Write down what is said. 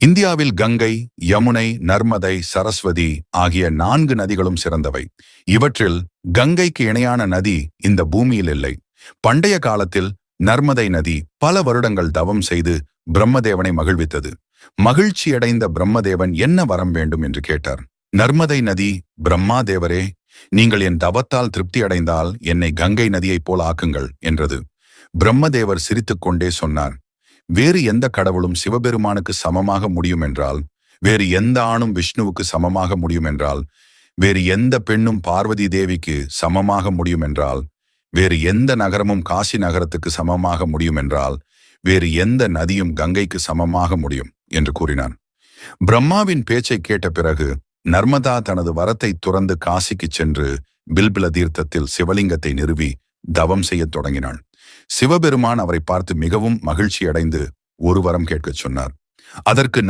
இந்தியாவில் கங்கை யமுனை நர்மதை சரஸ்வதி ஆகிய நான்கு நதிகளும் சிறந்தவை. இவற்றில் கங்கைக்கு இணையான நதி இந்த பூமியில் இல்லை. பண்டைய காலத்தில் நர்மதை நதி பல வருடங்கள் தவம் செய்து பிரம்மதேவனை மகிழ்வித்தது. மகிழ்ச்சியடைந்த பிரம்மதேவன் என்ன வரம் வேண்டும் என்று கேட்டார். நர்மதை நதி பிரம்மாதேவரே நீங்கள் என் தவத்தால் திருப்தி அடைந்தால் என்னை கங்கை நதியைப் போல் ஆக்குங்கள் என்றது. பிரம்மதேவர் சிரித்துக்கொண்டே சொன்னார். வேறு எந்த கடவுளும் சிவபெருமானுக்கு சமமாக முடியும் என்றால் வேறு எந்த ஆணும் விஷ்ணுவுக்கு சமமாக முடியும் என்றால் வேறு எந்த பெண்ணும் பார்வதி தேவிக்கு சமமாக முடியும் என்றால் வேறு எந்த நகரமும் காசி நகரத்துக்கு சமமாக முடியும் என்றால் வேறு எந்த நதியும் கங்கைக்கு சமமாக முடியும் என்று கூறினான். பிரம்மாவின் பேச்சை கேட்ட பிறகு நர்மதா தனது வரத்தை துறந்து காசிக்குச் சென்று பில்பில தீர்த்தத்தில் சிவலிங்கத்தை நிறுவி தவம் செய்யத் தொடங்கினாள். சிவபெருமான் அவரை பார்த்து மிகவும் மகிழ்ச்சியடைந்து ஒரு வரம் கேட்கச் சொன்னார். அதற்கு